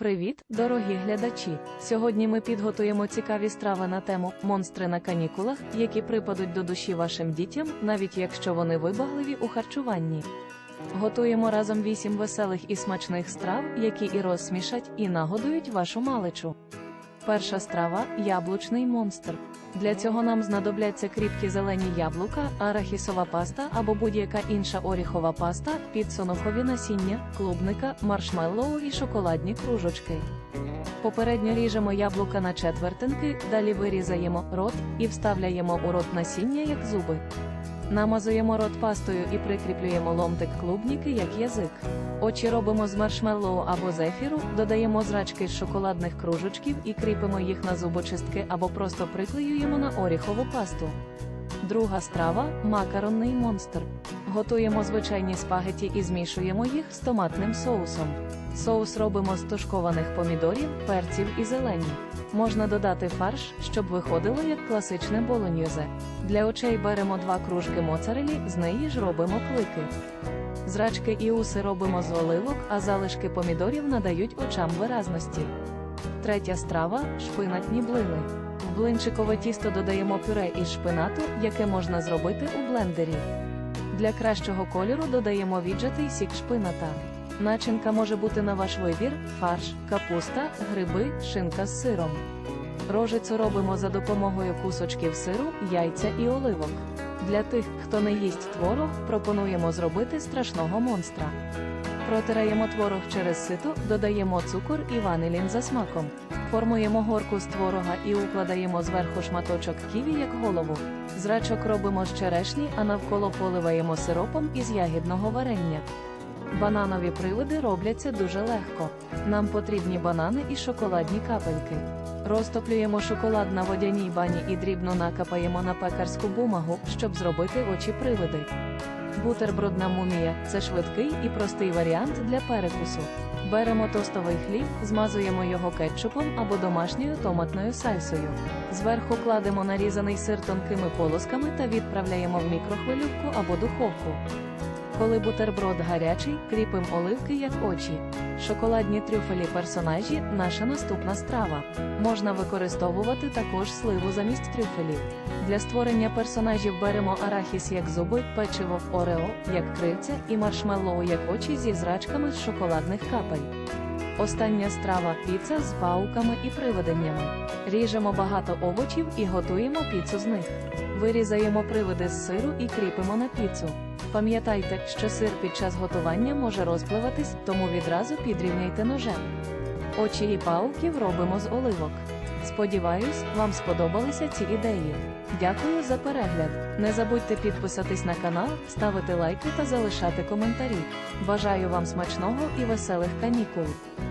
Привіт, дорогі глядачі! Сьогодні ми підготуємо цікаві страви на тему монстри на канікулах, які припадуть до душі вашим дітям, навіть якщо вони вибагливі у харчуванні. Готуємо разом 8 веселих і смачних страв, які і розсмішать, і нагодують вашу маличу. Перша страва яблучний монстр. Для цього нам знадобляться кріпкі зелені яблука, арахісова паста або будь-яка інша оріхова паста, підсонохові насіння, клубника, маршмеллоу і шоколадні кружочки. Попередньо ріжемо яблука на четвертинки, далі вирізаємо рот і вставляємо у рот насіння як зуби. Намазуємо рот пастою і прикріплюємо ломтик клубніки як язик. Очі робимо з маршмеллоу або зефіру, додаємо зрачки з шоколадних кружочків і кріпимо їх на зубочистки або просто приклеюємо на оріхову пасту. Друга страва макаронний монстр. Готуємо звичайні спагеті і змішуємо їх з томатним соусом. Соус робимо з тушкованих помідорів, перців і зелені. Можна додати фарш, щоб виходило як класичне болоньюзе. Для очей беремо два кружки моцарелі, з неї ж робимо клики. Зрачки і уси робимо з оливок, а залишки помідорів надають очам виразності. Третя страва шпинатні блини. В блинчикове тісто додаємо пюре із шпинату, яке можна зробити у блендері. Для кращого кольору додаємо віджатий сік шпината. Начинка може бути на ваш вибір: фарш, капуста, гриби, шинка з сиром. Рожицю робимо за допомогою кусочків сиру, яйця і оливок. Для тих, хто не їсть творог, пропонуємо зробити страшного монстра. Протираємо творог через сито, додаємо цукор і ванилін за смаком. Формуємо горку з творога і укладаємо зверху шматочок ківі як голову. Зрачок робимо з черешні, а навколо поливаємо сиропом із ягідного варення. Бананові привиди робляться дуже легко. Нам потрібні банани і шоколадні капельки. Розтоплюємо шоколад на водяній бані і дрібно накапаємо на пекарську бумагу, щоб зробити очі привиди. Бутербродна мумія це швидкий і простий варіант для перекусу. Беремо тостовий хліб, змазуємо його кетчупом або домашньою томатною сальсою. Зверху кладемо нарізаний сир тонкими полосками та відправляємо в мікрохвилювку або духовку. Коли бутерброд гарячий, кріпимо оливки як очі. Шоколадні трюфелі персонажі наша наступна страва. Можна використовувати також сливу замість трюфелів. Для створення персонажів беремо арахіс як зуби, печиво, орео, як крильця і маршмеллоу як очі зі зрачками з шоколадних капель. Остання страва піца з пауками і привиденнями. Ріжемо багато овочів і готуємо піцу з них. Вирізаємо привиди з сиру і кріпимо на піцу. Пам'ятайте, що сир під час готування може розпливатись, тому відразу підрівняйте ножем. Очі і пауків робимо з оливок. Сподіваюсь, вам сподобалися ці ідеї. Дякую за перегляд. Не забудьте підписатись на канал, ставити лайки та залишати коментарі. Бажаю вам смачного і веселих канікул.